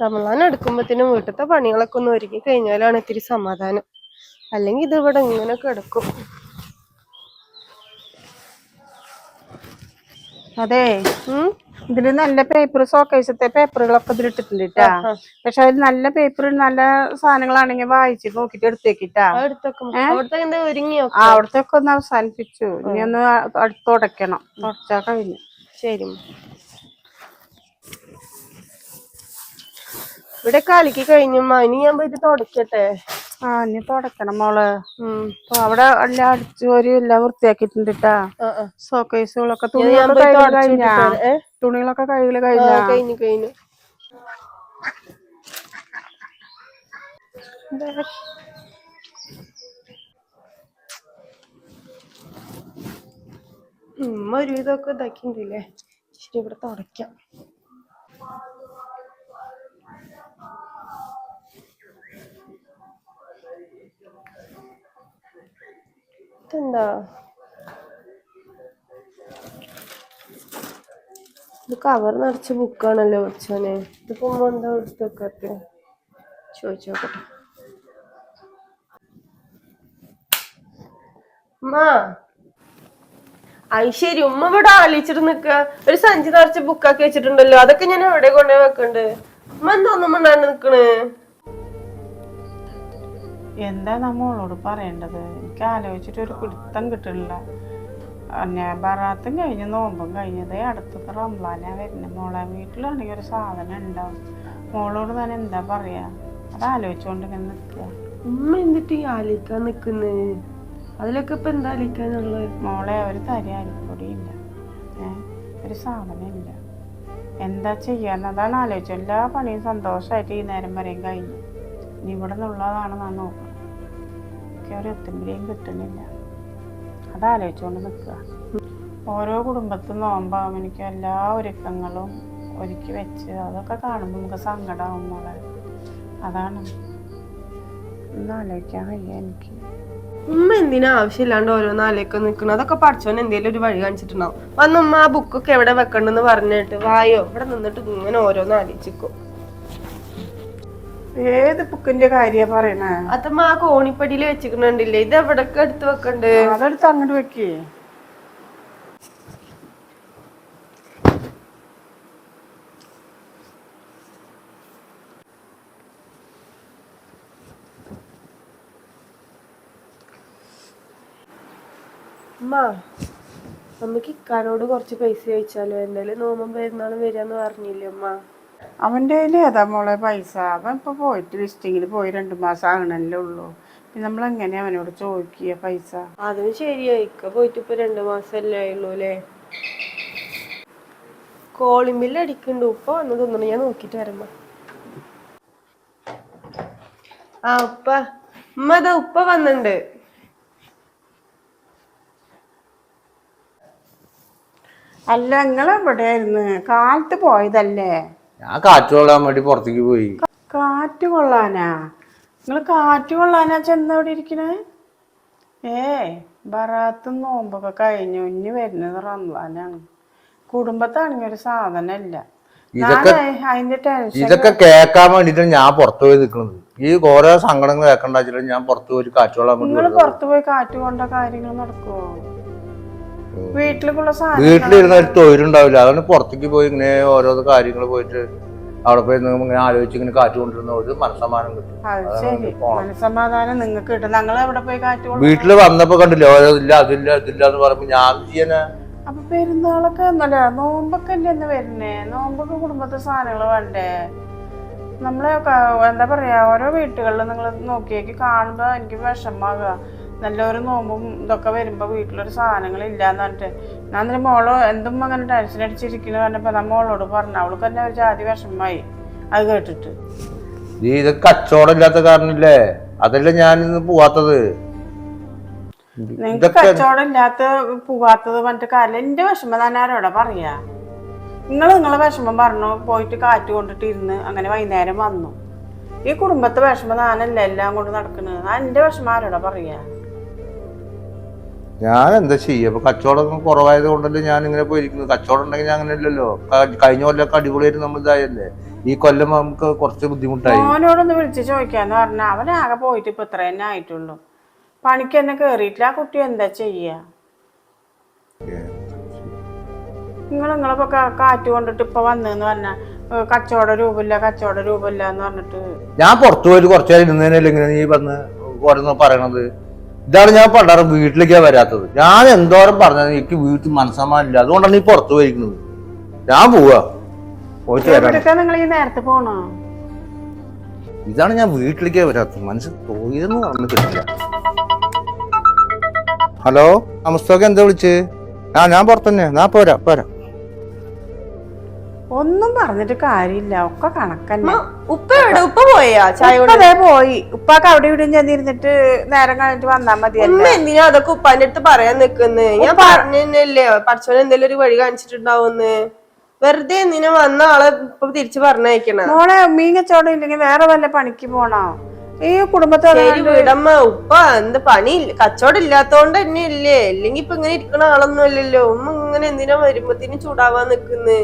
റമളാൻ എടുക്കുമ്പത്തിനും വീട്ടിലത്തെ പണികളൊക്കെ ഒന്ന് ഒരുക്കി കഴിഞ്ഞാലാണ് ഇത്തിരി സമാധാനം. അല്ലെങ്കിൽ ഇത് ഇവിടെ ഇങ്ങനെ കിടക്കും. അതെ? ഇതിൽ നല്ല പേപ്പർ സോക്കേസത്തെ പേപ്പറുകളൊക്കെ ആ. പക്ഷെ അതിൽ നല്ല പേപ്പർ നല്ല സാധനങ്ങളാണെങ്കിൽ വായിച്ച് നോക്കിട്ട് എടുത്തേക്കിട്ടാ. അവിടുത്തെ ഒക്കെ? ഒന്ന് അവസാനിപ്പിച്ചു. ഇനി ഒന്ന് അടുത്തുടക്കണം തുടച്ചാ കഴിഞ്ഞു. ശരി ഇവിടെ കലക്കി കഴിഞ്ഞു ഇനി ഞാൻ പോയിട്ട് തുടക്കട്ടെ. ആ ഇനി തുടക്കണം മോൾ. അവിടെ എല്ലാം അടിച്ചു ഒരു എല്ലാം വൃത്തിയാക്കിട്ടുണ്ടിട്ടാ. സോക്കേസുകളൊക്കെ തുണികളൊക്കെ കൈകൾ കഴിഞ്ഞാ? തുണികളൊക്കെ കഴിഞ്ഞാ? കഴിഞ്ഞു കഴിഞ്ഞു. ഉമ്മ ഒരു വിധമൊക്കെ ഇതാക്കിണ്ടില്ലേ ശരി ഇവിടെ തുടയ്ക്കാം. ഇതെന്താ? ഇത് കവർ നിറച്ച ബുക്കാണല്ലോ വെച്ചോനെ ഇതിപ്പോ എന്താ എടുത്ത് വെക്കാത്ത? ചോദിച്ചു നോക്കട്ടെ. ശരി ഉമ്മ ഇവിടെ ആലോചിച്ചിട്ട് നിക്ക ഒരു സഞ്ചി നിറച്ച് ബുക്കാക്കി വെച്ചിട്ടുണ്ടല്ലോ. അതൊക്കെ ഞാൻ എവിടെ കൊണ്ടുപോയി വെക്കണ്ട്? ഉമ്മ എന്തോന്നും നിക്കണ് എന്താ നമ്മളോട് പറയേണ്ടത്? എനിക്ക് ആലോചിച്ചിട്ട് ഒരു പിടുത്തം കിട്ടില്ല. ഞാൻ ബറാത്തും കഴിഞ്ഞ് നോമ്പും കഴിഞ്ഞത് അടുത്തത് റംബാനാ വരുന്നത് മോളെ വീട്ടിലാണെങ്കിൽ ഒരു സാധനം ഉണ്ടാവും മോളോട് ഞാൻ എന്താ പറയാ? അത് ആലോചിച്ചുകൊണ്ട് ഇങ്ങനെ നിൽക്കുക ഉമ്മ എന്നിട്ട് ഈ ആലോചിക്കാൻ നിൽക്കുന്നത് അതിലൊക്കെ ഇപ്പൊ എന്താ ആലോചിക്കാനുള്ളത്? മോളെ ഒരു തരി അരിപ്പൊടിയില്ല. ഏ ഒരു സാധനം ഇല്ല. എന്താ ചെയ്യാന്ന് അതാണ് ആലോചിച്ചത്. എല്ലാ പണിയും സന്തോഷമായിട്ട് ഈ നേരം വരെയും കഴിഞ്ഞു. ഇനി ഇവിടെ നിന്നുള്ളതാണ് ഞാൻ നോക്കുന്നത് എനിക്ക് എത്തുമ്പോഴേയും കിട്ടുന്നില്ല. അതാലോചിച്ചുകൊണ്ട് നിൽക്കുക ഓരോ കുടുംബത്തിൽ നോമ്പാകും എനിക്ക് എല്ലാ ഒരുക്കങ്ങളും ഒരുക്കി വെച്ച് അതൊക്കെ കാണുമ്പോൾ നമുക്ക് സങ്കടമാവും മോളെ. അതാണ്. ഒന്ന് ആലോചിക്കാൻ വയ്യ എനിക്ക്. ഉമ്മ എന്തിനാ ആവശ്യമില്ലാണ്ട് ഓരോന്ന് ആലോചിക്കാൻ നിൽക്കണം അതൊക്കെ പഠിച്ചോൻ എന്തെങ്കിലും ഒരു വഴി കാണിച്ചിട്ടുണ്ടാവും. വന്ന് ഉമ്മ ആ ബുക്കൊക്കെ എവിടെ വെക്കണ്ടെന്ന് പറഞ്ഞിട്ട് വായോ? ഇവിടെ നിന്നിട്ട് ഇങ്ങനെ ഓരോന്ന് ആലോചിക്കും ഏത് ബുക്കിന്റെ കാര്യ പറയണേ? അതമ്മ ആ കോണിപ്പടിയിൽ വെച്ചിട്ടുണ്ടില്ലേ ഇത് എവിടൊക്കെ എടുത്ത് വെക്കണ്ട്? അതെടുത്ത് അങ്ങോട്ട് വെക്കേ. നമുക്ക് ഇക്കാനോട് കുറച്ച് പൈസ ചോദിച്ചാലോ? എന്തായാലും നോമ്പും പെരുന്നാളും വരാന്ന് പറഞ്ഞില്ലേ ഉമ്മ? അവന്റെ കയ്യിൽ ഏതാ മോളെ പൈസ? അവൻ ഇപ്പോൾ പോയിട്ട് വിസിറ്റിങ്ങിൽ പോയി രണ്ട് മാസം ആകണല്ലേ ഉള്ളൂ. പിന്നെ നമ്മൾ എങ്ങനെയാ അവനോട് ചോദിക്കുക പൈസ? അതും ശരിയായി ഇക്ക പോയിട്ട് ഇപ്പൊ രണ്ട് മാസല്ലേ ഉള്ളൂ അല്ലേ? കോളിംഗ് ബില്ല് അടിക്കുന്നുണ്ട്. ഉപ്പ വന്നു തോന്നുന്നു ഞാൻ നോക്കിട്ട് വരമ്മ ആ ഉപ്പ. ഉമ്മ അതാ ഉപ്പ വന്നിണ്ട്. അല്ല നിങ്ങൾ എവിടെയായിരുന്നു കാലത്ത് പോയതല്ലേ? ഞാൻ കാറ്റ് കൊള്ളാൻ വേണ്ടി പുറത്തേക്ക് പോയി. കാറ്റ് കൊള്ളാനാ? നിങ്ങൾ കാറ്റ് കൊള്ളാനാ ചെന്ന് അവിടെ ഇരിക്കണേ? ഏ ബറാത്തും നോമ്പൊക്കെ കഴിഞ്ഞു. ഇനി വരുന്നത് റംസാനാണ്. കുടുംബത്താണെങ്കിൽ ഒരു സാധനമില്ല. ഇതൊക്കെ- കേക്കാൻ അതിന്റെ ടെൻഷൻ ഇതൊക്കെ കേൾക്കാൻ വേണ്ടിട്ടാണ് ഞാൻ പുറത്തു പോയി നിൽക്കുന്നത്. ഈ ഓരോ സങ്കടങ്ങൾ കേൾക്കണ്ടാച്ചിട്ട് ഞാൻ പുറത്തു പോയി കാറ്റ് കൊള്ളാൻ നിങ്ങൾ. പുറത്തു പോയി കാറ്റ് കൊണ്ട കാര്യങ്ങൾ നടക്കുവോ? വീട്ടിലേക്കുള്ള സാധനം വീട്ടിലിരുന്ന ഒരു തൊഴിലുണ്ടാവില്ല. അതാണ് പുറത്തേക്ക് പോയി ഇങ്ങനെ ഓരോ കാര്യങ്ങൾ പോയിട്ട് അവിടെ പോയി ഇങ്ങനെ ആലോചിച്ച് ഇങ്ങനെ കാറ്റ് കൊണ്ടിരുന്ന ഒരു മനസ്സമാനം പോണം. നിങ്ങൾക്ക് കിട്ടും. ഞങ്ങൾ എവിടെ പോയി കാറ്റ് വീട്ടിൽ വന്നപ്പോ കണ്ടില്ല ഓരോ ഇല്ല അതില്ല ഇതില്ല എന്ന് പറയുമ്പോ ഞാൻ ചെയ്യാനാ? അപ്പൊ പെരുന്നാളൊക്കെ എന്നല്ല നോമ്പൊക്കെ അല്ലേ എന്ന് വരുന്നേ? നോമ്പൊക്കെ കുടുംബത്തെ സാധനങ്ങൾ വേണ്ടേ? നമ്മളെ എന്താ പറയാ ഓരോ വീട്ടുകളിലും നിങ്ങൾ നോക്കിയേക്ക് കാണുമ്പോ എനിക്ക് വിഷമാകുക നല്ലൊരു നോമ്പും ഇതൊക്കെ വരുമ്പോൾ വീട്ടിലൊരു സാധനങ്ങൾ ഇല്ലാന്ന് പറഞ്ഞിട്ട്. ഞാൻ എന്നിട്ട് മോൾ എന്തും അങ്ങനെ ടെൻഷൻ അടിച്ചിരിക്കുന്നു പറഞ്ഞപ്പോൾ നമ്മ മോളോട് പറഞ്ഞു അവൾക്ക് തന്നെ ഒരു ജാതി വിഷമമായി. അത് കേട്ടിട്ട്. നീ ഇത് കച്ചവടം ഇല്ലാത്ത കാരണല്ലേ? അതല്ലേ ഞാൻ ഇന്ന് പോവാത്തത്? നിങ്ങക്ക് കച്ചവടം ഇല്ലാത്ത പോവാത്തത് പറഞ്ഞിട്ട് കാര്യം എന്റെ വിഷമം ഞാൻ ആരോടാ പറയാ? നിങ്ങൾ നിങ്ങളെ വിഷമം പറഞ്ഞു പോയിട്ട് കാറ്റ് കൊണ്ടിട്ട് ഇരുന്ന് അങ്ങനെ വൈകുന്നേരം വന്നു. ഈ കുടുംബത്തെ വിഷമം ഞാനല്ല എല്ലാം കൊണ്ട് നടക്കുന്നത് ഞാൻ എന്റെ വിഷമം ആരോടാ പറയാ? ഞാൻ എന്താ ചെയ്യുക കച്ചവടം കുറവായത് കൊണ്ടല്ലേ ഞാൻ ഇങ്ങനെ പോയിരിക്കുന്നത്. കച്ചവടം ഉണ്ടെങ്കിൽ ഞാൻ അങ്ങനെ ഇല്ലല്ലോ. കഴിഞ്ഞ കൊല്ലമൊക്കെ അടിപൊളിയായിട്ട് നമ്മൾ ഇതായല്ലേ? ഈ കൊല്ലം നമുക്ക് കുറച്ച് ബുദ്ധിമുട്ടായി. മോനോടൊന്ന് വിളിച്ച് ചോദിക്കാന്ന് പറഞ്ഞാൽ അവൻ ആകെ പോയിട്ട് ഇപ്പൊ ഇത്ര തന്നെ ആയിട്ടുള്ളൂ. പണിക്ക് തന്നെ കേറിയിട്ടില്ല. ആ കുട്ടി എന്താ ചെയ്യാ? നിങ്ങൾ നിങ്ങളിപ്പോ കാറ്റ് കൊണ്ടിട്ട് ഇപ്പൊ വന്നെന്ന് പറഞ്ഞാ കച്ചവട രൂപമില്ല കച്ചവട രൂപമില്ല എന്ന് പറഞ്ഞിട്ട്. ഞാൻ പുറത്തു പോയിട്ട് കുറച്ചു നേരം ഇരുന്നതിനല്ലേ ഇങ്ങനെ നീ വന്ന് ഓരോന്ന് പറയണത്? ഇതാണ് ഞാൻ പണ്ടാറ് വീട്ടിലേക്കാ വരാത്തത്. ഞാൻ എന്തോരം പറഞ്ഞത് എനിക്ക് വീട്ടിൽ മനസ്സമാനില്ല അതുകൊണ്ടാണ് നീ പുറത്തു പോയിരിക്കുന്നത്. ഞാൻ പോവാ. പോയിട്ട് വരാം. എവിടേക്കാ നിങ്ങൾ ഈ നേരത്തെ പോണോ? ഇതാണ് ഞാൻ വീട്ടിലേക്കേ വരാത്തത്. മനസ്സ് തോന്നിയതെന്ന് പറഞ്ഞു കിട്ടില്ല. ഹലോ? നമസ്തോക്കെ എന്താ വിളിച്ച്? ആ ഞാൻ പുറത്തന്നെ ഞാൻ പോരാ പോരാ. ഒന്നും പറഞ്ഞിട്ട് കാര്യമില്ല. ഒക്കെ കണക്കന്നെ. ഉപ്പ എവിടെ? ഉപ്പ പോയാ? ചായ അതേ പോയി. ഉപ്പാക്ക് അവിടെ ഇവിടെയും ചെന്നിരുന്നിട്ട് നേരം കഴിഞ്ഞിട്ട് വന്നാ മതി ഉമ്മ എന്തിനാ അതൊക്കെ ഉപ്പാന്റെ അടുത്ത് പറയാൻ നിക്കുന്നേ? ഞാൻ പറഞ്ഞല്ലേ പഠിച്ചോൻ എന്തെങ്കിലും ഒരു വഴി കാണിച്ചിട്ടുണ്ടാവുന്ന് വെറുതെ എന്തിനാ വന്ന ആളെ ഇപ്പൊ തിരിച്ചു പറഞ്ഞയക്കണ? മോളെ മീൻ കച്ചവടം ഇല്ലെങ്കിൽ വേറെ വല്ല പണിക്ക് പോണോ? ഈ കുടുംബത്തെ വീടമ്മ. ഉപ്പ എന്ത് പണി? കച്ചവടം ഇല്ലാത്തോണ്ട് തന്നെ ഇല്ലേ ഇല്ലെങ്കി ഇപ്പൊ ഇങ്ങനെ ഇരിക്കണ ആളൊന്നും അല്ലല്ലോ. ഉമ്മ ഇങ്ങനെ എന്തിനാ വരുമ്പത്തിന് ചൂടാവാൻ നിക്കുന്ന്?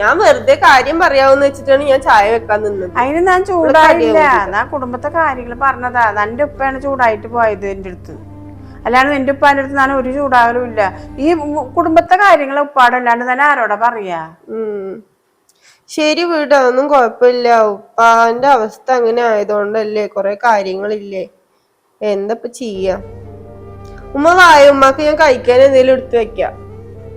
ഞാൻ വെറുതെ കാര്യം പറയാവുന്ന വെച്ചിട്ടാണ് ഞാൻ ചായ വെക്കാൻ നിന്നത്. അതിന് ഞാൻ ചൂടായില്ല. ഞാൻ കുടുംബത്തെ കാര്യങ്ങൾ പറഞ്ഞതാ. നിന്റെ ഉപ്പയാണ് ചൂടായിട്ട് പോയത് എന്റെ അടുത്ത്. അല്ലാണ്ട് നിന്റെ ഉപ്പാന്റെ അടുത്ത് ഞാൻ ഒരു ചൂടാകലും ഇല്ല. ഈ കുടുംബത്തെ കാര്യങ്ങൾ ഉപ്പാടല്ലാണ്ട് തന്നെ ആരോടാ പറയാ. ശരി വീട് അതൊന്നും കുഴപ്പമില്ല. ഉപ്പാന്റെ അവസ്ഥ അങ്ങനെ ആയതുകൊണ്ടല്ലേ കൊറേ കാര്യങ്ങളില്ലേ? എന്താ ഇപ്പൊ ചെയ്യാ? ഉമ്മ വായ? ഉമ്മക്ക് ഞാൻ കഴിക്കാൻ എന്തെങ്കിലും എടുത്തു വെക്കാം.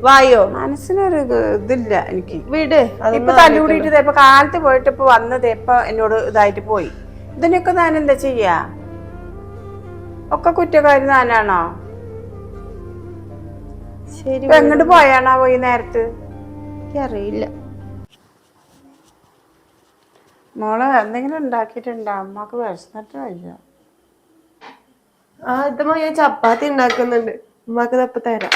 വായോ? മനസ്സിനൊരു ഇത് ഇതില്ല എനിക്ക്. വീട്. ഇപ്പൊ തല്ലുകൂടിയിട്ട് ഇപ്പൊ കാലത്ത് പോയിട്ട് ഇപ്പൊ വന്നത് ഇപ്പൊ എന്നോട് ഇതായിട്ട് പോയി. ഇതിനൊക്കെ ഞാൻ എന്താ ചെയ്യാ? ഒക്കെ കുറ്റക്കാരി ഞാനാണോ? ശരി ഇപ്പൊ എങ്ങോട്ട് പോയാണോ പോയി നേരത്ത്? അറിയില്ല മോൾ എന്തെങ്കിലും ഉണ്ടാക്കിയിട്ടുണ്ടോ? അമ്മയ്ക്ക് വിശന്നിട്ട് വയ്യ. ആ ഇതമ്മ ഞാൻ ചപ്പാത്തി ഉണ്ടാക്കുന്നുണ്ട്. അമ്മയ്ക്ക് തപ്പ തരാം.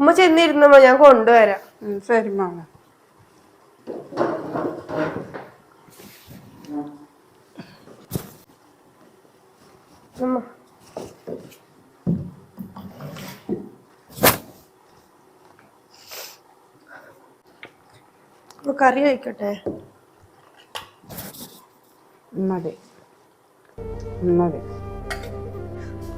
ഉമ്മ ചെന്നിരുന്നമ്മ ഞാൻ കൊണ്ടുവരാം. ശരി മാമ. കറി കഴിക്കട്ടെ? മതി. മതി.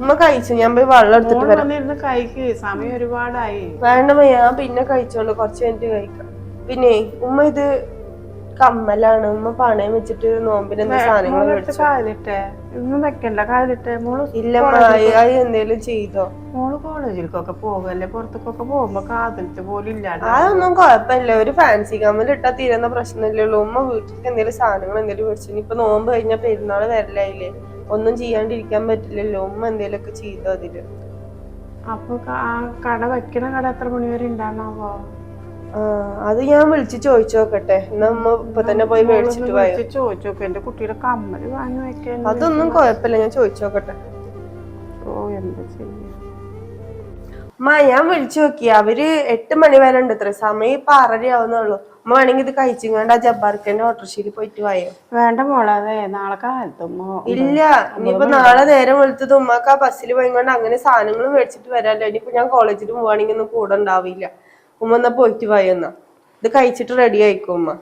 ഉമ്മ കഴിച്ചു. ഞാൻ പോയി വെള്ളം എടുത്തിട്ട് വരാം. വന്നിരുന്ന് കഴിക്ക്. സമയം ഒരുപാടായി. വേണ്ടമ്മ ഞാൻ പിന്നെ കഴിച്ചോണ്ട് കുറച്ച് കഴിഞ്ഞിട്ട് കഴിക്കാം. പിന്നെ ഉമ്മ ഇത് കമ്മലാണ്. ഉമ്മ പണയം വെച്ചിട്ട് നോമ്പിന് എന്താ സാധനങ്ങൾ മോളെടുത്ത് മേടിച്ചു? കാലിട്ടെ ഇന്നും വെക്കണ്ട. കാലിട്ടെ മോൾ ഇല്ലമ്മ അത് എന്തേലും ചെയ്തോ? മോൾ കോളേജിലേക്കൊക്കെ പോകല്ലേ പുറത്തേക്കൊക്കെ പോകുമ്പോ കാതിലത്തെ പോലും ഇല്ലാണ്ട് അതൊന്നും കുഴപ്പമില്ല. ഒരു ഫാൻസി കമ്മൽ ഇട്ടാ തീരുന്ന പ്രശ്നമില്ലല്ലോ ഉള്ളൂ. ഉമ്മ വീട്ടിലേക്ക് എന്തെങ്കിലും സാധനങ്ങൾ എന്തെങ്കിലും മേടിച്ചു. ഇനിയിപ്പൊ നോമ്പ് കഴിഞ്ഞാൽ പെരുന്നാൾ വരലായില്ലേ? ഒന്നും ചെയ്യാണ്ടിരിക്കാൻ പറ്റില്ലല്ലോ. ഉമ്മ എന്തേലൊക്കെ ചെയ്തു അതിൽ. അപ്പൊ ആ കട വെക്കണ കട എത്ര മണി വരെ ഉണ്ടാണാവോ ആ അത് ഞാൻ വിളിച്ച് ചോദിച്ചു നോക്കട്ടെ എന്നാ ഉമ്മ ഇപ്പൊ തന്നെ പോയി മേടിച്ചിട്ട് പോയോ ചോദിച്ചു നോക്ക് എന്റെ കുട്ടിയുടെ കമ്മൽ വാങ്ങി വെക്കാൻ അതൊന്നും കുഴപ്പമില്ല ഞാൻ ചോദിച്ചു നോക്കട്ടെ ഓ എന്താ ചെയ്യാ? അമ്മ ഞാൻ വിളിച്ചു നോക്കി. അവർ എട്ട് മണി വരെ ഉണ്ട് ഇത്ര സമയം ഇപ്പൊ ആറര ആവുന്നുള്ളൂ അമ്മ വേണമെങ്കിൽ ഇത് കഴിച്ചുകൊണ്ട് ആ ജബ്ബാർക്കന്റെ ഓട്ടോറിക്ഷയിൽ പോയിട്ട് വായോ? വേണ്ട മോളെ അതെ നാളെ കാലത്തുമ്പോ ഇല്ല ഇനിയിപ്പോ നാളെ നേരം വെളുത്തത് ഉമ്മക്ക് ആ ബസ്സിൽ പോയിക്കൊണ്ട് അങ്ങനെ സാധനങ്ങൾ മേടിച്ചിട്ട് വരാല്ലോ. ഇനിയിപ്പോ ഞാൻ കോളേജിൽ പോവാണെങ്കിൽ ഒന്നും കൂടെ ഉണ്ടാവില്ല. ഉമ്മ എന്നാ പോയിട്ട് പോയെന്നാ ഇത് കഴിച്ചിട്ട് റെഡി ആയിക്കോ ഉമ്മ.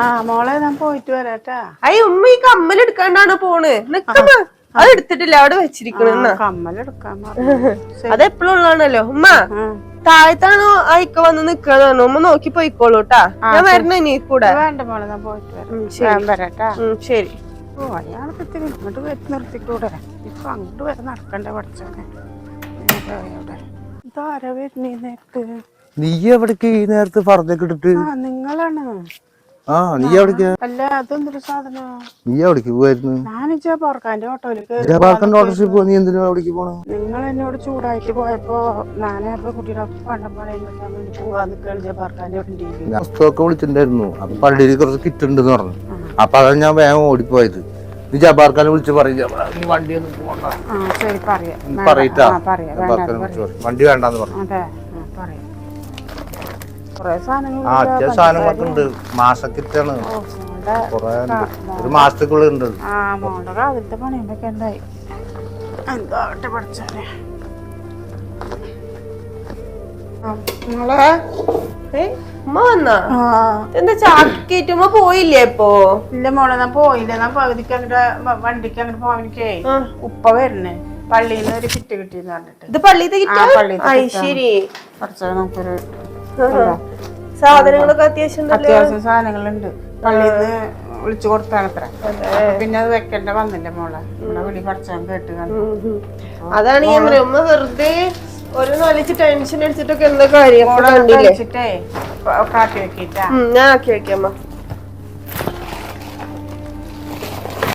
ആ മോളെ ഞാൻ പോയിട്ട് വരാട്ടാ. അയ്യ ഉമ്മ ഈ കമ്മലെടുക്കാണ്ടാണ് പോണ്? നിക്കമ്മ അത് എടുത്തിട്ടില്ല അവിടെ വെച്ചിരിക്കണെന്ന കമ്മലെടുക്കാൻ. ശരി. അതെപ്പോഴും ഉള്ളതാണല്ലോ ഉമ്മ താഴത്താണോ ആ വന്ന് പറഞ്ഞു. ഉമ്മ നോക്കി പോയിക്കോളൂ ട്ടാ. ഞാൻ വരണ ഇനി കൂടെ. വേണ്ട മോളെ ഞാൻ പോയിട്ട് വരാം. ശരി. ഞാൻ വരാട്ടാ. ശരി. ഓ അയാൾക്ക് ഇത്തിരി ഇങ്ങോട്ട് വെച്ച് നിർത്തിക്കൂടെ. ഇപ്പൊ അങ്ങോട്ട് വരെ നടക്കണ്ടേ പഠിച്ചോനെ ഇവിടെ ഇതാരാ വരുന്നീ നേരത്ത്? നീ എവിടേക്ക് ഈ നേരത്ത് ആ നിങ്ങളാണ്. ആ നീ എവിടേക്കാ? അല്ല അതെന്തൊരു സാധന? നീ എവിടേക്ക് പോവായിരുന്നു? ഞാൻ പോർക്കാന്റെ ഓട്ടോയിലേക്ക് കയറി ജബാർക്കന്റെ ഓട്ടോറിക്ഷ പോ നീ എന്തിനാ എവിടേക്ക് പോണു? നിങ്ങൾ എന്നോട് ചൂടായിട്ട് പോയപ്പോ ഞാനപ്പോ കുട്ടിയുടെ പണ്ടം പണയം വെക്കാൻ വേണ്ടി പോവാ നിൽക്കുകയാണ് ഞാൻ സ്റ്റോക്ക് വിളിച്ചിട്ടുണ്ടായിരുന്നു. അപ്പൊ പള്ളിയിൽ കുറച്ച് കിറ്റ് ഉണ്ടെന്ന് പറഞ്ഞു അപ്പൊ അതാണ് ഞാൻ വേഗം ഓടിപ്പോയത്. നീ ജബാർക്കാനെ വിളിച്ച് പറയും ജബാർ, നീ വണ്ടി ഒന്നും പോകണ്ട ആ ശരി പറയാം. എന്ന് വേണ്ട. വേണ്ടാന്ന് പറഞ്ഞു. ആ, കൊറേ അത്യാവശ്യം സാധനങ്ങളൊക്കെ ഉണ്ട്. മാസക്കിറ്റാണ്. മോളുടെ ഉണ്ട്. ഒരു മാസത്തേക്കുള്ള ഉണ്ട്. ആ മോളുടെ കാലത്തെ പണിയും വെക്കണ്ടായി എന്താവട്ടെ പഠിച്ചാലേ ആ എന്താ ചാക്കേറ്റ് ഉമ്മ പോയില്ലേ ഇപ്പോ? ഇല്ല മോളെ ഞാൻ പോയില്ല. ഞാൻ പകുതിക്ക് അങ്ങോട്ട് വണ്ടിക്ക് അങ്ങോട്ട് പോവാനിക്കേ. ഉപ്പ വരണേ. പള്ളിയിൽ നിന്ന് ഒരു കിറ്റ് കിട്ടിയെന്ന് പറഞ്ഞിട്ട്. ഇത് പള്ളിയിൽ. ശരി. കുറച്ച് നമുക്കൊരു സാധനങ്ങളൊക്കെ അത്യാവശ്യം അത്യാവശ്യം സാധനങ്ങളുണ്ട്. പള്ളിയിൽ നിന്ന് വിളിച്ചു കൊടുത്താണ് അത്ര പിന്നെ അത് വെക്കണ്ട വന്നില്ല മോളെ. നമ്മളെ വിളി പഠിച്ചാൻ കേട്ട്. അതാണ് ഞാൻ പറയാം ഉമ്മ വെറുതെ ഒരു നാലിച്ച് ടെൻഷൻ അടിച്ചിട്ടൊക്കെ എന്താ കാര്യം? കാട്ടി വെക്കിട്ടാ. ഞാൻ ആക്കി വെക്കാം